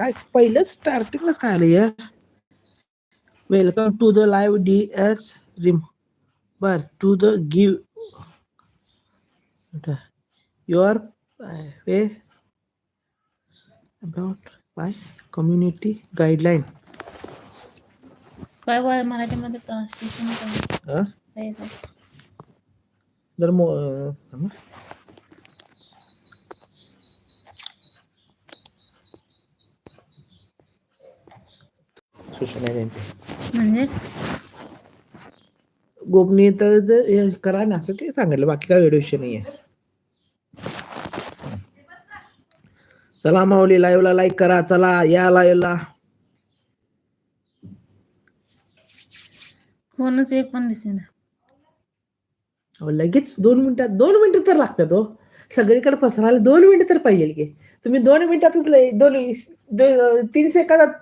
काय पहिलं स्टार्टिंगलाच काय आलं या welcome to the live D S remember to the give your way about by community guideline काय वय मराठीमध्ये ट्रान्सलेशन? जर सूचना त्यांची? म्हणजे? गोपनीयता जर हे करा ना असं ते सांगितलं बाकी काय वेळ विषय नाहीये. चला माऊली लाईव्हला लाईक करा चला या लाईव्हला कोणच एक पण दिसेना. लगेच दोन मिनिटात दोन मिनिटं तर लागतात हो. सगळीकडे पसरायला दोन मिनिटं तर पाहिजे की. तुम्ही दोन मिनिटातच दोन तीन सेकंदात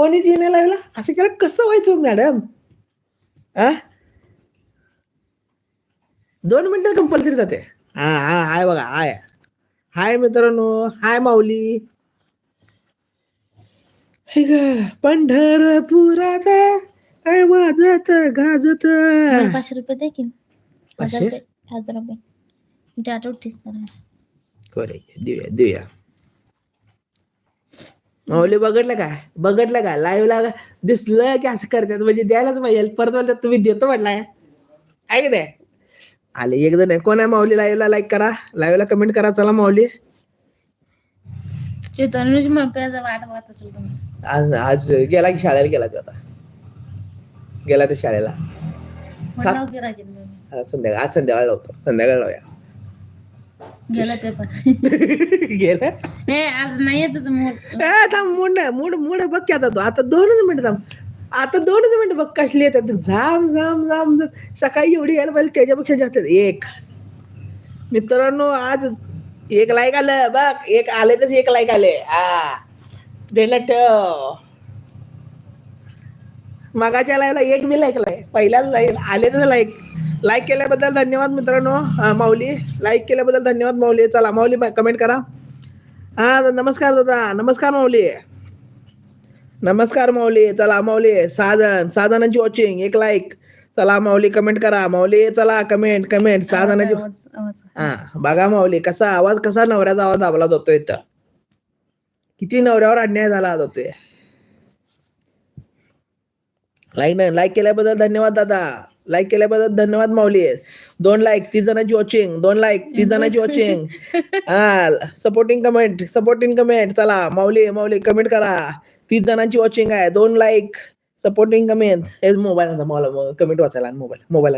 कोणीच येणे लागला. असं केलं कसं व्हायचं मॅडम? आ? दोन मिनिटं कंपल्सरी जाते. हा हा हाय बघा हाय. हाय मित्रांनो हाय माऊली. हे ग पंढरपुरात काय वाजत गाजत? मला पाचशे रुपये दे की. हजार पाचशे? रुपये. हजार रुपये. करे देऊया देऊया. माऊली बघितलं काय बघितलं का? लाईव्हला दिसलं की असं करतात. म्हणजे द्यायलाच पाहिजे. परत म्हणतात तुम्ही देतो म्हटलाय. आहे की नाही? आले. एक जण आहे. कोण आहे माऊली? लाईव्हला लाईक करा. लाईव्हला कमेंट करा. चला माऊली. ते तनुज मप्याचा वाट बघत असेल तुम्ही. आज आज गेला की शाळेला गेला तो आता. गेला तो शाळेला. सात- की संध्याकाळ आज संध्याकाळ लावतो संध्याकाळ लावूया गेलं ते पण. गेला? हे आज नाही तुझं मूड. ए, थांब मूड नाही. मूड मूड बघ की आता तो. आता दोनच मिनिट थांब. आता दोनच मिनिट बघ कसली येतात. झाम झाम झाम झाम सकाळी एवढी यायला पाहिजे त्याच्यापेक्षा जास्त. एक. मित्रांनो आज एक लाईक आलं. बघ एक आले तर एक लाईक आले. हा. देणं ठेव. मागाच्या लाईला एक बी लाईक लाय पहिल्याच लाईक आले तर लाईक लाईक केल्याबद्दल धन्यवाद मित्रांनो. हा, माऊली. लाईक केल्याबद्दल धन्यवाद माऊली. चला माऊली कमेंट करा. हा नमस्कार दादा. नमस्कार माऊली. नमस्कार माऊली. चला माऊली. सहा जणांची वॉचिंग एक लाईक चला माऊली कमेंट करा. माऊली चला कमेंट कमेंट सहा जणांची आवाज आवाज. हा बघा माऊली कसा आवाज कसा नवऱ्याचा आवाज दाबला जातोय इथं. किती नवऱ्यावर अन्याय झाला जातोय लाईक नाही लाईक केल्याबद्दल धन्यवाद दादा. लाईक केल्याबद्दल धन्यवाद माऊली. दोन लाईक तीस जणांची वॉचिंग दोन लाईक तीस जणांची वॉचिंग हा सपोर्टिंग कमेंट सपोर्टिंग कमेंट चला माऊली माऊली कमेंट करा. तीस जणांची वॉचिंग आहे. दोन लाईक सपोर्टिंग कमेंट हे मोबाईल मला कमेंट वाचायला मोबाईल मोबाईल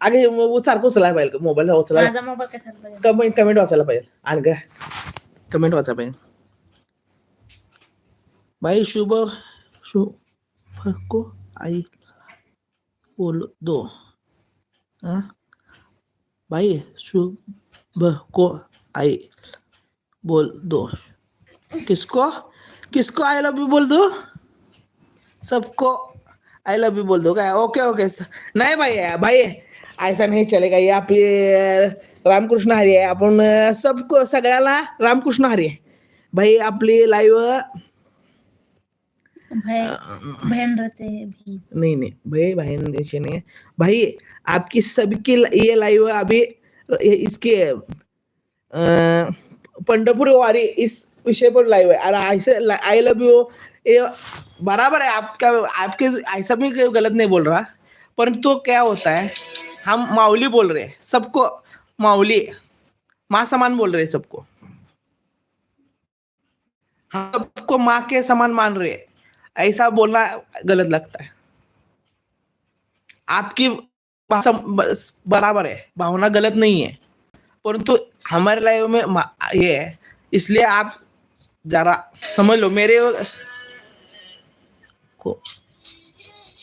अगे सारखं उचलायला पाहिजे. मोबाईल पाहिजे कमेंट कमेंट वाचायला पाहिजे. आणि काय कमेंट वाचायला पाहिजे बाई शुभ शुभ को आई. बोल दो शुभ को आई बोल दो किसको किसको आई लव यू बोल दो सबको आई लव यू बोल दो क्या ओके ओके नाही नहीं भाई भाई ऐसा नहीं चलेगा ये आपली रामकृष्ण हरी आहे आपण सबको सगळ्याला रामकृष्ण हरी आहे भाई आपली लाईव्ह भाई बहन रहते भी नहीं नहीं भाई बहन जैसे नहीं है। भाई आपकी सबकी ये लाइव है अभी इसके पंढरपुर वारी इस विषय पर लाइव है। और ऐसे आई लव यू ये बराबर है आपका आपके ऐसा भी कोई गलत नहीं बोल रहा। परंतु क्या होता है हम माउली बोल रहे हैं सबको माउली माँ समान बोल रहे हैं सबको। हम सबको माँ के समान मान रहे हैं। ऐसा बोलना गलत लगता है। आपकी भाषा बराबर है, भावना गलत नहीं है। परंतु हमारे लाइफ में ये है, इसलिए आप जरा समझ लो, मेरे को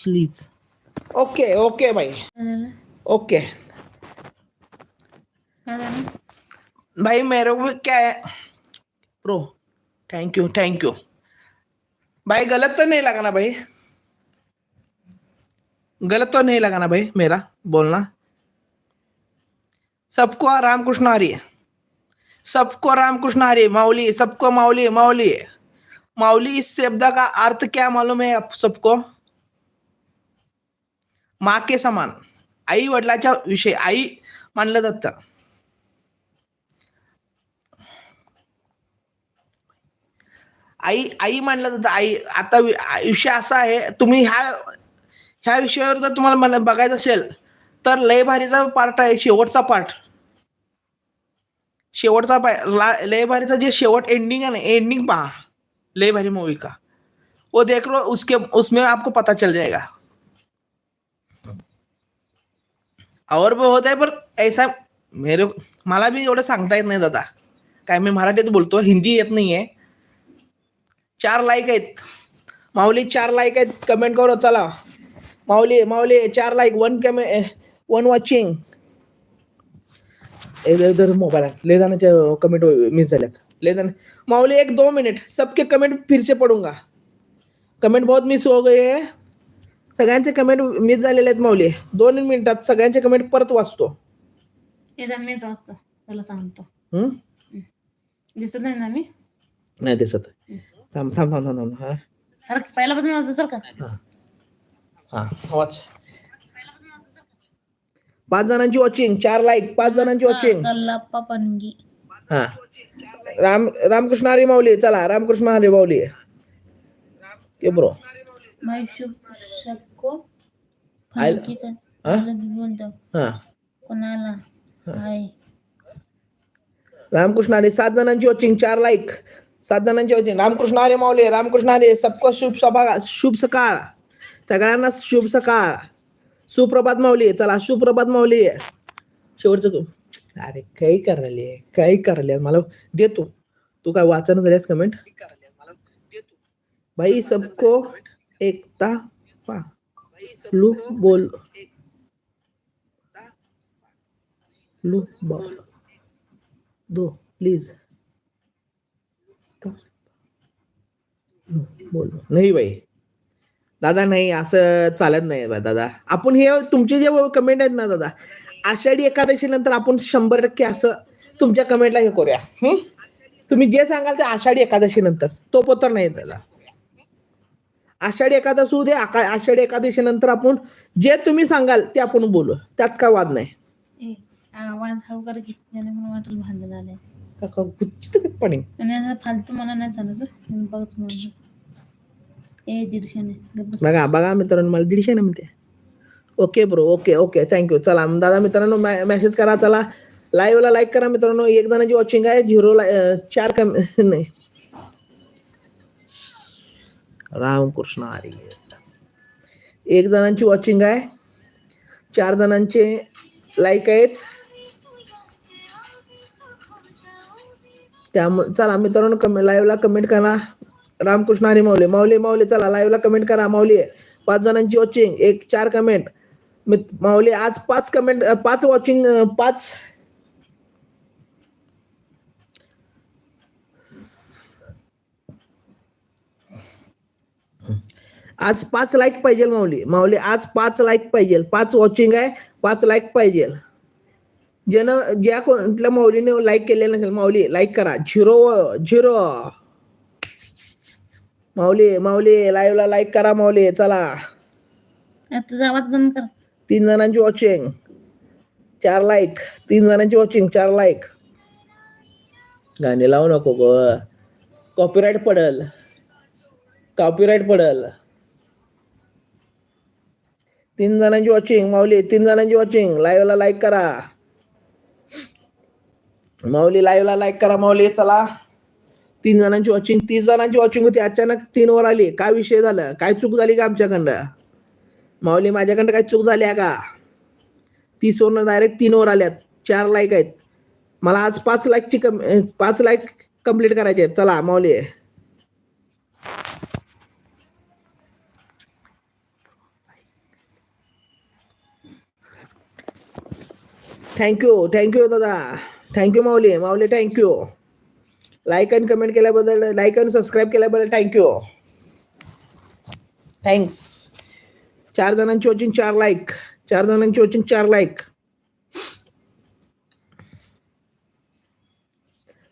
प्लीज़ ओके ओके भाई। ओके भाई मेरे को क्या है? Pro thank you thank you भाई गलत तो नहीं लगाना भाई। गलत तो नहीं लगाना भाई मेरा बोलना। सबको रामकृष्ण हरी सबको रामकृष्ण हरी माऊली सबको माऊली माऊली। माऊली इस शब्द का अर्थ क्या मालूम है आप सबको? माँ के समान आई वडिलाच्या विषयी आई मानलं जातं। आई आई मानलं जातं आई आता विषय असा आहे तुम्ही ह्या ह्या विषयावर जर तुम्हाला मला बघायचं असेल तर लय भारीचा पार्ट आहे शेवटचा पार्ट शेवटचा पा- ला- लय भारीचा जे शेवट एंडिंग आहे ना एंडिंग पहा. लय भारी मूवी का. वो देख लो उसके उसमें आपको पता चल जाएगा. और भी होत आहे पण ऐसा मेरे मला बी एवढं सांगता येत नाही दादा. काय मी मराठीत बोलतो हिंदी येत नाही आहे चार लाईक आहेत. माऊली चार लाईक आहेत. कमेंट करो चला. माऊली माऊली चार like one comment one watching इधर मोबाइल ले जाने कमेंट मिस झाल्यात. ले जाने माऊली एक दो मिनट सबके कमेंट फिर से पढूंगा कमेंट बहुत मिस हो गए. हैं सगळ्यांचे कमेंट मिस झालेले आहेत माऊली. दोन मिनिटात सगळ्यांचे कमेंट परत वाचतो. निदान मीच वाचतो. तुला सांगतो? दिसत नाही ना मी? नाही दिसत. थांब थांब थांब थांब थांब हा. सर पहिल्यापासून वाचतो सर का हा वाच पाच जणांची वॉचिंग चार लाईक पाच जणांची वॉचिंग कल्लाप्पा पणगी हा. राम रामकृष्ण हरी माऊली चला रामकृष्ण हरी माऊली. के ब्रो आय- हा? बोलतो. हा. कोणाला? हाय. रामकृष्ण हरी सात जणांची वॉचिंग चार लाईक सात जणांची रामकृष्ण हरे माऊली रामकृष्ण हरे सबको शुभ सभा शुभ सकाळ. सगळ्यांना शुभ सकाळ. सुप्रभात माऊली चला सुप्रभात माऊली. शेवटचं अरे काही करायली काही करायली मला देतो. तू काय वाचन झाल्यास कमेंट भाई सबको एकता पा. लू बोल. लू बोल. दो प्लीज बोल. नाही बाई. दादा नाही असं चालत नाही दादा. आपण हे तुमचे जे कमेंट आहेत ना दादा आषाढी एकादशी नंतर आपण शंभर टक्के असं तुमच्या कमेंटला हे करूया. तुम्ही जे सांगाल ते आषाढी एकादशी नंतर. तो पत्र नाही दादा. आषाढी एकादशी उद्या आका- आषाढी एकादशी नंतर आपण जे तुम्ही सांगाल ते आपण बोलू. त्यात काय वाद नाही. ए आवाज हळू कर की त्याने म्हणून वाटेल भांडण झालंय काका गुच्चित पाणी? आणि असं फालतू मला नाही चालत हं. बघच म्हणून ए दीडशेने गप्प बस. बघा बघा मित्रांनो मला दीडशे ना म्हणते. Okay bro okay okay thank you चला दादा मित्रांनो मेसेज करा. चला लाईव्हला लाईक करा मित्रांनो. एक जणांची वॉचिंग आहे झिरो चार कम नाही. रामकृष्ण हरी. एक जणांची वॉचिंग आहे चार जणांचे लाईक आहेत. त्यामुळे चला मित्रांनो कमे लाईव्हला कमेंट करा. रामकृष्ण आणि माऊली. माऊली माऊली चला लाईव्हला कमेंट करा. माऊली पाच जणांची वॉचिंग एक चार कमेंट माऊली आज पाच कमेंट पाच वॉचिंग पाच. आज पाच लाईक पाहिजे माऊली. माऊली आज पाच लाईक पाहिजे पाच वॉचिंग आहे पाच लाईक पाहिजे ज्यानं ज्या कोणत्या माऊलीने लाईक केलेलं नसेल माऊली लाईक करा. Zero zero. माऊली माऊली लाईव्हला लाईक करा माऊली चला. तुझा आवाज बंद कर. तीन जणांची वॉचिंग चार लाईक तीन जणांची वॉचिंग चार लाईक गाणे लावू नको ग. कॉपीराईट पडल. कॉपीराईट पडल. तीन जणांची वॉचिंग माऊली तीन जणांची वॉचिंग लाईव्हला लाईक करा. माऊली लाईव्हला लाईक करा माऊली चला. तीन जणांची वॉचिंग तीस जणांची वॉचिंग होती. अचानक तीन वर आली. काय विषय झाला? काय चूक झाली का आमच्याकडं माऊली माझ्याकडं काय चूक झाली आहे का? तीस वरनं डायरेक्ट तीन वर आल्यात. चार लाईक आहेत. मला आज पाच लाईकची कम पाच लाईक कंप्लीट करायचे आहेत. चला माऊली. थँक्यू थँक्यू दादा. थँक्यू माऊली माऊली थँक्यू लाईक आणि कमेंट केल्याबद्दल लाईक आणि सबस्क्राईब केल्याबद्दल थँक्यू थँक्स चार जणांची वॉचिंग चार लाईक चार जणांची वॉचिंग चार लाईक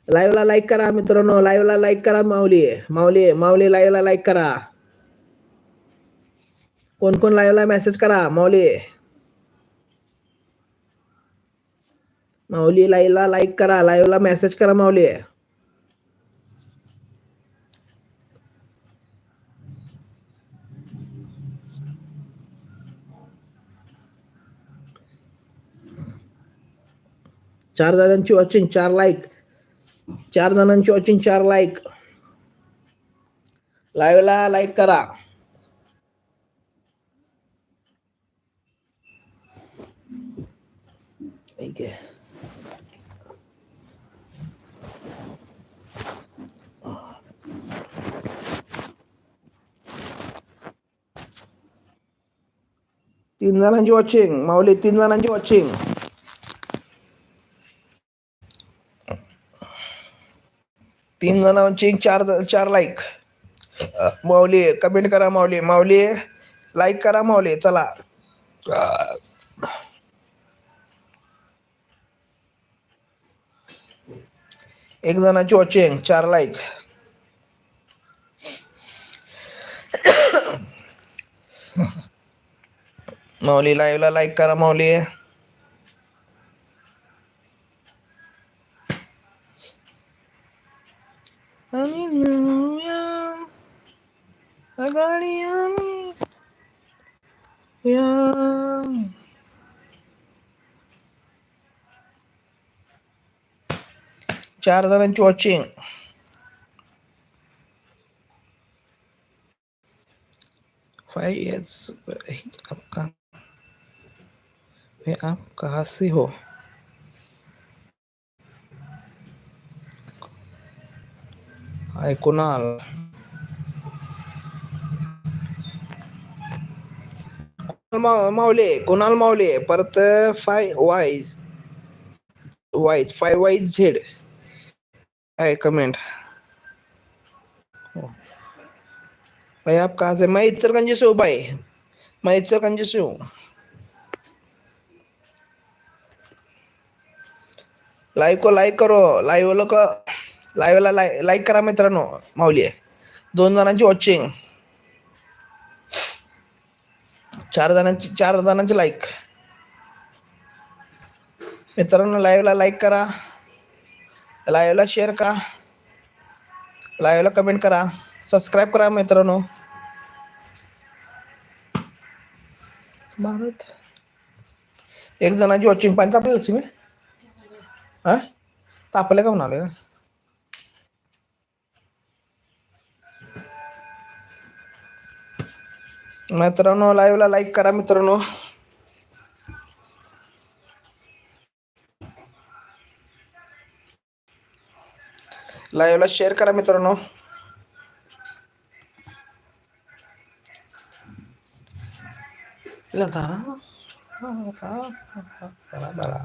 लाईव्हला लाईक करा मित्रांनो लाईव्हला लाईक करा माऊली माऊली माऊली लाईव्हला लाईक करा कोण कोण लाईव्हला मेसेज करा माऊली माऊली लाईव्हला लाईक करा लाईव्हला मेसेज करा माऊली. चार जणांची वॉचिंग चार लाईक चार जणांची वॉचिंग चार लाईक लाईव्हला लाईक करा ठीक आहे तीन जणांची वॉचिंग माऊली तीन जणांची वॉचिंग तीन जणांची चार चार लाईक माऊली कमेंट करा माऊली. माऊली लाईक करा माऊली. चला. एक जणांची वॉचिंग चार लाईक माऊली लाईव्हला लाईक करा माऊली. आणि या. चार जणांची वॉचिंग फाइव इयर्स मैं आप कहाँ से हो? हाय कुणाल। मा- माऊले कुणाल माऊले परत फाय वाईज वाईज, फाय वाईज झेड। Hi comment. भाई आप कहाँ से? मैं इचरगंज से हूँ भाई। मैं इचरगंज से हूँ। लाईव्ह को लाईक करो. लाईव्हला का लाईव्हला लाईक लाईक करा मित्रांनो माऊली दोन जणांची वॉचिंग चार जणांची चार जणांची लाईक मित्रांनो लाईव्हला लाईक करा. लाईव्हला शेअर करा. लाईव्हला कमेंट करा. सबस्क्राईब करा मित्रांनो. भारत. एक जणांची वॉचिंग पाणी तापलं लक्ष्मी हा तापलं का म्हणाले? मित्रांनो मित्रांनो लाईव्हला लाईक करा मित्रांनो. लाईव्हला शेअर करा मित्रांनो. बरा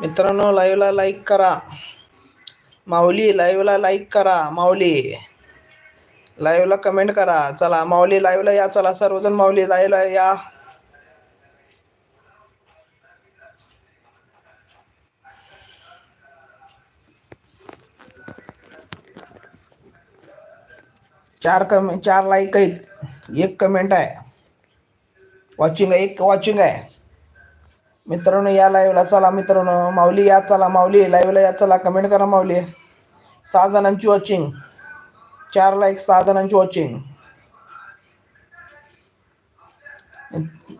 मित्रांनो लाईव्हला लाईक करा. माऊली लाईव्हला लाईक करा माऊली. लाईव्हला कमेंट करा. चला माऊली लाईव्हला या. चला सर्वजण माऊली लाईव्हला या. चार कमे चार लाईक आहेत. एक कमेंट आहे. वॉचिंग आहे एक वॉचिंग आहे. मित्रांनो या लाईव्हला चला मित्रांनो. माऊली या चला. माऊली लाईव्हला या चला. कमेंट करा माऊली. सहा जणांची वॉचिंग चार लाईक सहा जणांची वॉचिंग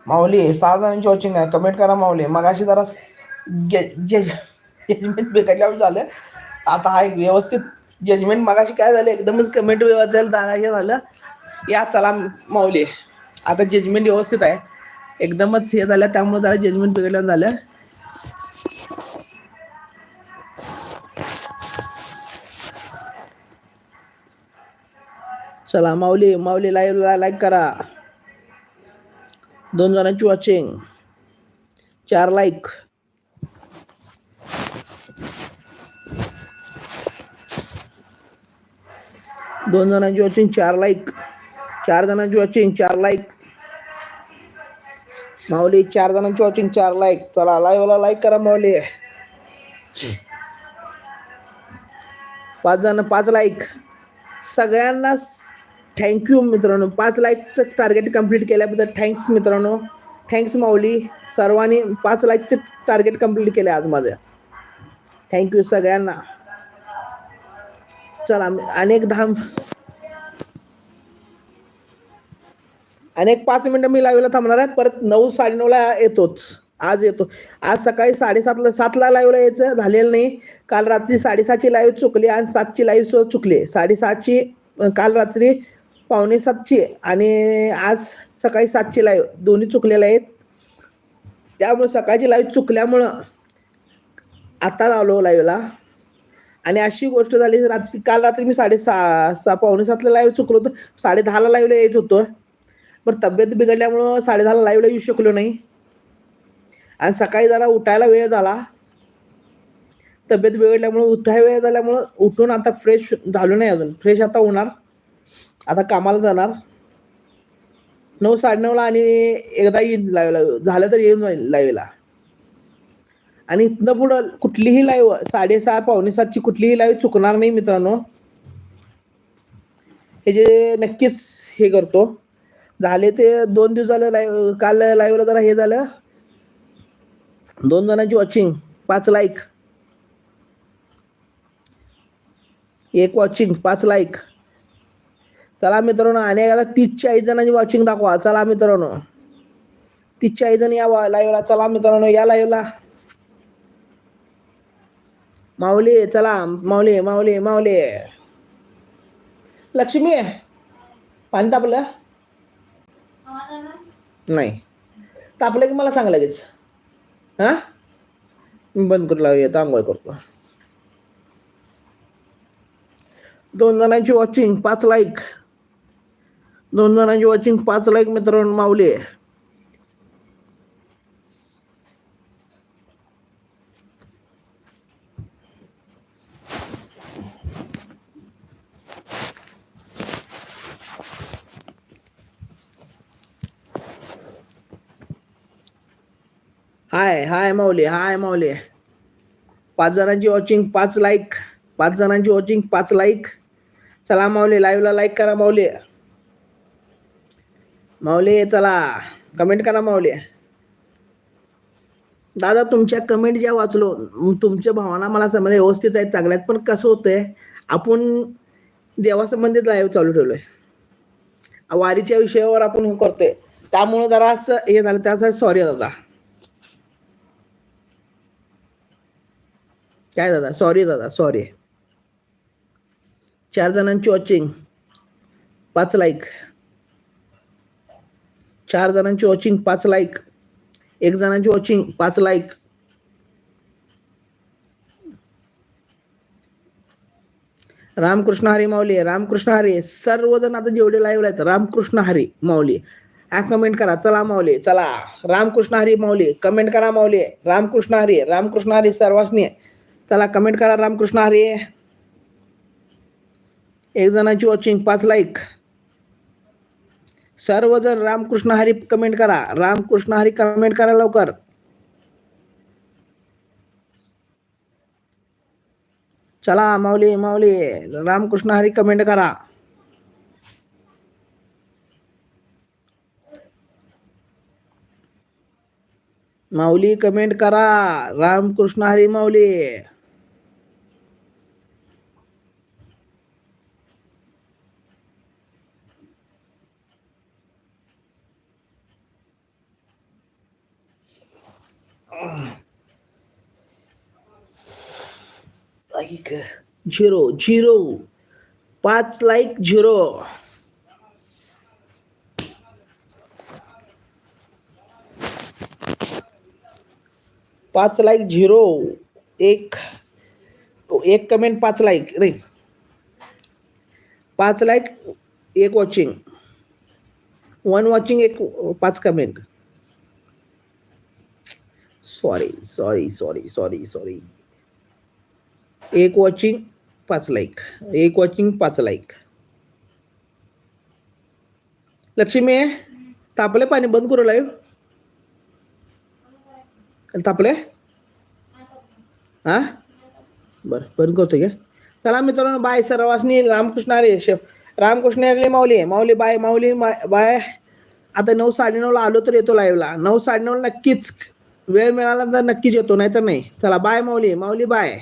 माऊली सहा जणांची वॉचिंग आहे. कमेंट करा माऊली. मग अशी जरा जजमेंट बिघडल्यावर झालं. आता हा एक व्यवस्थित जजमेंट मगाशी काय झालं? एकदमच कमेंट वाचायला हे झालं. या चला माऊली. आता जजमेंट व्यवस्थित आहे. एकदमच हे झालं त्यामुळे जरा जजमेंट बिघडलं झालं. चला माऊली माऊली लाईव्हला लाईक करा. दोन जणांची वॉचिंग चार लाईक दोन जणांची वॉचिंग चार लाईक चार जणांची वॉचिंग चार लाईक माऊली चार जणांची वॉचिंग चार लाईक चला लाईव्हला लाईक करा माऊली. पाच जण पाच लाईक सगळ्यांना थँक्यू मित्रांनो. पाच लाईकचं टार्गेट कंप्लीट केल्याबद्दल थँक्स मित्रांनो. थँक्स माऊली. सर्वांनी पाच लाईकचं टार्गेट कंप्लीट केलं आज माझं. थँक्यू सगळ्यांना. चला मी अनेक दहा अनेक पाच मिनटं मी लाईव्हला थांबणार आहे. परत नऊ साडेनऊला येतोच. आज येतो. आज सकाळी साडेसातला सातला लाईव्हला यायचं झालेलं नाही. काल रात्री साडेसातची लाईव्ह चुकली आणि सातची लाईव्ह सुद्धा चुकली. साडेसातची काल रात्री पावणे सातची आणि आज सकाळी सातची लाईव्ह दोन्ही चुकलेल्या आहेत. त्यामुळे सकाळची लाईव्ह चुकल्यामुळं आता आलो लाईव्हला आणि अशी गोष्ट झाली रात्री काल रात्री मी साडे सहा पावणे सातला लाईव्ह चुकलो होतो. साडे दहाला लाईव्हला यायचं होतं. बरं तब्येत बिघडल्यामुळं साडे दहाला लाईव्हला येऊ शकलो नाही. आणि सकाळी जरा उठायला वेळ झाला. तब्येत बिघडल्यामुळं उठायला वेळ झाल्यामुळं उठून आता फ्रेश झालो नाही अजून. फ्रेश आता होणार. आता कामाला जाणार. नऊ साडेनऊला आणि एकदा येईन लाईव्हला झालं तर येऊन जाईल लाईव्हला आणि इथनं पुढं कुठलीही लाईव्ह साडेसहा पावणे सातची कुठलीही लाईव्ह चुकणार नाही मित्रांनो. हे जे नक्कीच हे करतो. झाले ते दोन दिवस झालं लाईव्ह काल लाईव्हला जरा हे झालं. दोन जणांची वॉचिंग पाच लाईक एक वॉचिंग पाच लाईक चला मित्रांनो आणि याला तीस चाळीस जणांची वॉचिंग दाखवा. चला मित्रांनो. तीस चाळीस जण या लाईव्हला चला मित्रांनो या लाईव्हला माऊली चला माऊली माऊली माऊली. लक्ष्मी पाणी तापलं? नाही. तापलं की मला सांग लगेच. हां? मी बंद करू लागू येतो आंघोळ करतो. दोन जणांची वॉचिंग पाच लाईक दोन जणांची वॉचिंग पाच लाईक मित्रांनो माऊली. हाय माऊली हाय माऊली. पाच जणांची वॉचिंग पाच लाईक पाच जणांची वॉचिंग पाच लाईक चला माऊली लाईव्हला लाईक करा माऊली. माऊली चला. कमेंट करा माऊली. दादा तुमच्या कमेंट ज्या वाचलो तुमच्या भावना मला समजा व्यवस्थित आहेत चांगल्या आहेत पण कसं होतंय आपण देवासंबंधित लाईव्ह चालू ठेवलोय. वारीच्या विषयावर आपण हे करतोय. त्यामुळं जरा असं हे झालं त्यासाठी सॉरी दादा. काय दादा? सॉरी दादा सॉरी चार जणांची वॉचिंग पाच लाईक चार जणांची वॉचिंग पाच लाईक एक जणांची वॉचिंग पाच लाईक रामकृष्ण हरी माऊली रामकृष्ण हरी सर्वजण आता जेवढे लाईव्ह आहेत रामकृष्ण हरी माऊली हा कमेंट करा. चला माऊली चला. रामकृष्ण हरी माऊली कमेंट करा माऊली. रामकृष्ण हरी रामकृष्ण हरी सर्वांनी चला कमेंट करा रामकृष्ण हरी. एक जणांची वॉचिंग पाच लाईक सर्वजण रामकृष्ण हरी कमेंट करा. रामकृष्ण हरी कमेंट करा लवकर. चला माऊली माऊली रामकृष्ण हरी कमेंट करा. माऊली कमेंट करा रामकृष्ण हरी माऊली. लाईक झिरो झिरो पाच लाईक झिरो पाच लाईक झिरो एक एक कमेंट पाच लाईक रे पाच लाईक एक वॉचिंग वन वॉचिंग एक पाच comment sorry sorry sorry sorry sorry एक वॉचिंग पाच लाईक एक वॉचिंग पाच लाईक लक्ष्मी तापले पाणी बंद करू लाईव्ह तापले? हा? बरं बंद करतो घ्या चला मित्रांनो बाय सर्वांनी रामकृष्ण अरे शेफ. रामकृष्ण अरे माऊली. माऊली बाय माऊली मा- बाय आता नऊ साडेनऊला आलो तर येतो लाईव्हला नऊ साडेनऊला नक्कीच. वेळ मिळाला तर नक्कीच येतो नाही तर नाही. चला बाय माऊली. माऊली बाय